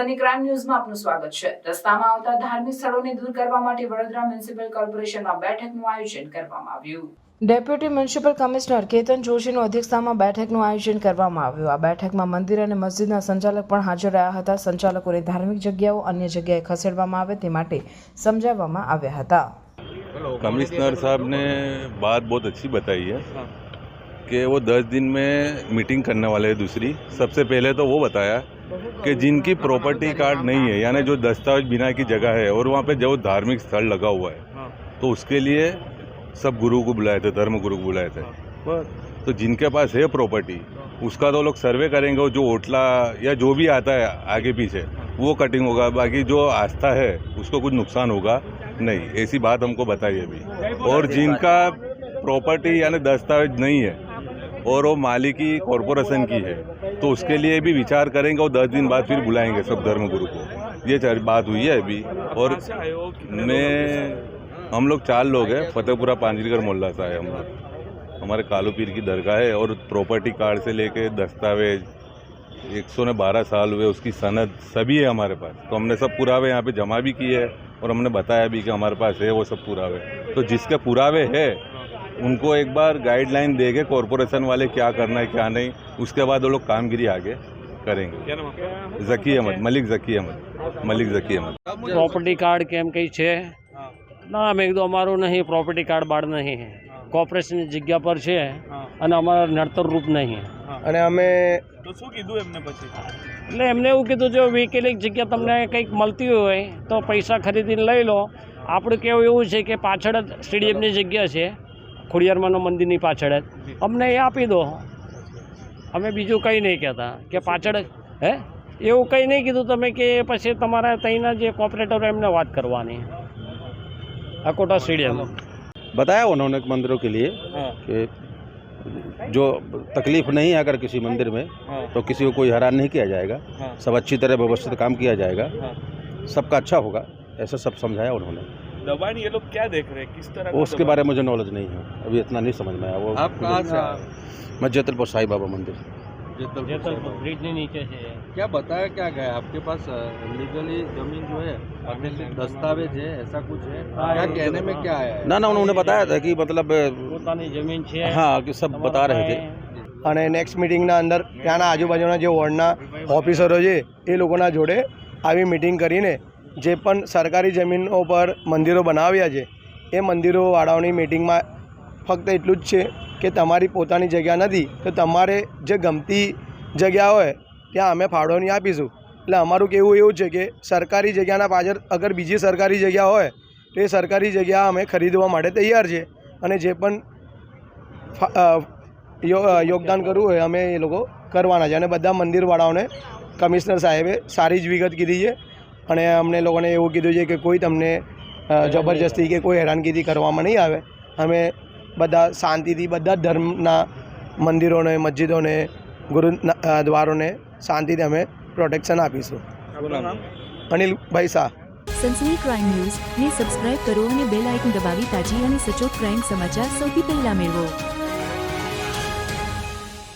સનસની crime ન્યૂઝમાં આપનું સ્વાગત છે રસ્તામાં આવતા ધાર્મિક સ્થળોને દૂર કરવા માટે વડોદરા મ્યુનિસિપલ કોર્પોરેશનમાં બેઠકનું આયોજન કરવામાં આવ્યું ડેપ્યુટી મ્યુનિસિપલ કમિશનર કેતન જોશીનું અધ્યક્ષતામાં બેઠકનું આયોજન કરવામાં આવ્યું આ બેઠકમાં મંદિર અને મસ્જિદના સંચાલક પણ હાજર રહ્યા હતા સંચાલકોને ધાર્મિક જગ્યાઓ અન્ય જગ્યાએ ખસેડવામાં આવે તે માટે સમજાવવામાં આવ્યા હતા कमिश्नर साहब ने बात बहुत अच्छी बताई है कि वो दस दिन में मीटिंग करने वाले हैं दूसरी सबसे पहले तो वो बताया कि जिनकी प्रॉपर्टी कार्ड नहीं है यानी जो दस्तावेज़ बिना की जगह है और वहाँ पे जो धार्मिक स्थल लगा हुआ है तो उसके लिए सब गुरु को बुलाए थे धर्म गुरु को बुलाए थे। तो जिनके पास है प्रॉपर्टी उसका तो लोग सर्वे करेंगे और जो ओटला या जो भी आता है आगे पीछे वो कटिंग होगा बाकी जो आस्था है उसको कुछ नुकसान होगा नहीं ऐसी बात हमको बताइए अभी। और जिनका प्रॉपर्टी यानी दस्तावेज़ नहीं है और वो मालिकी कॉरपोरेशन की है। तो उसके लिए भी विचार करेंगे और दस दिन बाद फिर बुलाएँगे सब धर्म गुरु को। ये बात हुई है अभी। और मैं, हम लोग चार लोग हैं, फतेहपुरा पांजरीगर मोहल्ला से आए हम लोग। हमारे कालू पीर की दरगाह है और प्रॉपर्टी कार्ड से लेके दस्तावेज़, एक सौ ने बारह साल हुए, उसकी सनद सभी है हमारे पास। तो हमने सब पुरावे यहाँ पे जमा भी किए हैं और हमने बताया भी कि हमारे पास है, वो सब पुरावे। तो जिसके पुरावे है उनको एक बार गाइडलाइन देंगे कॉरपोरेशन वाले क्या करना है क्या नहीं उसके बाद वो लोग कामगिरी आगे करेंगे क्या नाम आपका जकी अहमद मलिक जकी अहमद मलिक जकी अहमद પ્રોપર્ટી કાર્ડ કેમ કંઈ છે ના મેં કીધું અમારું નહીં પ્રોપર્ટી કાર્ડ બાળ નહીં કોર્પોરેશનની જગ્યા પર છે અને અમારા નડતર રૂપ નહીં અને અમે તો શું કીધું એમને પછી એટલે એમને એવું કીધું જો વેકેલી જગ્યા તમને કંઈક મળતી હોય તો પૈસા ખરીદીને લઈ લો આપણું કહેવું એવું છે કે પાછળ જ સ્ટેડિયમની જગ્યા છે ખોડિયારમાંનો મંદિરની પાછળ જ અમને એ આપી દો અમે બીજું કંઈ નહીં કહેતા કે પાછળ જ હે એવું કંઈ નહીં કીધું તમે કે પછી તમારા ત્યાંના જે કોર્પોરેટરો એમને વાત કરવાની અકોટા સ્ટેડિયમ बताया उन्होंने मंदिरों के लिए हाँ कि जो तकलीफ नहीं है अगर किसी मंदिर में हाँ तो किसी को कोई हैरान नहीं किया जाएगा हाँ सब अच्छी तरह व्यवस्थित काम किया जाएगा हाँ सबका अच्छा होगा ऐसा सब समझाया उन्होंने दबान ये लोग क्या देख रहे हैं किस तरह का वो उसके दबान? बारे में मुझे नॉलेज नहीं है अभी इतना नहीं समझ में आया वो आप कहाँ से आए? मैं जैतलपुर साईं बाबा मंदिर जेतलपुर से। બ્રિજની નીચે છે क्या बताया क्या गया आपके पास लीगली जमीन जो है दस्तावेज है ऐसा कुछ है हाँ, क्या ये कहने में क्या है ना ना उन्होंने बताया था कि मतलब પોતાની જમીન છે हाँ कि सब बता रहे थे અને નેક્સ્ટ મિટિંગના અંદર ત્યાંના આજુબાજુના જે વોર્ડના ઓફિસરો છે એ લોકોના જોડે આવી મિટિંગ કરીને જે પણ સરકારી જમીનો પર મંદિરો બનાવ્યા છે, એ મંદિરોવાળાઓની મિટિંગમાં ફક્ત એટલું જ છે કે તમારી પોતાની જગ્યા નથી, તો તમારે જે ગમતી જગ્યા હોય, ત્યાં અમે ફાળવણી આપીશું. એટલે અમારું કહેવું એવું છે કે સરકારી જગ્યાના પાછળ અગર બીજી સરકારી જગ્યા હોય, તો એ સરકારી જગ્યા અમે ખરીદવા માટે તૈયાર છે. અને જે પણ યોગદાન કરવું હોય, અમે એ લોકો કરવાના છે. અને બધા મંદિરવાળાઓને કમિશનર સાહેબે સારી જ વિગત કીધી છે. અને અમને લોકોને એવું કીધું છે કે કોઈ તમને જબરજસ્તી કે કોઈ હેરાનગીથી કરવામાં નહીં આવે. અમે બધા શાંતિથી બધા ધર્મના મંદિરોને મસ્જિદોને ગુરુ દ્વારોને શાંતિથી અમે પ્રોટેક્શન આપીશું. અનિલભાઈ શાહ. સનસની ક્રાઇમ ન્યૂઝ ને સબસ્ક્રાઇબ કરો અને બેલ આઇકન દબાવી તાજી અને સચોટ ક્રાઇમ સમાચાર સૌથી પહેલા મેળવો.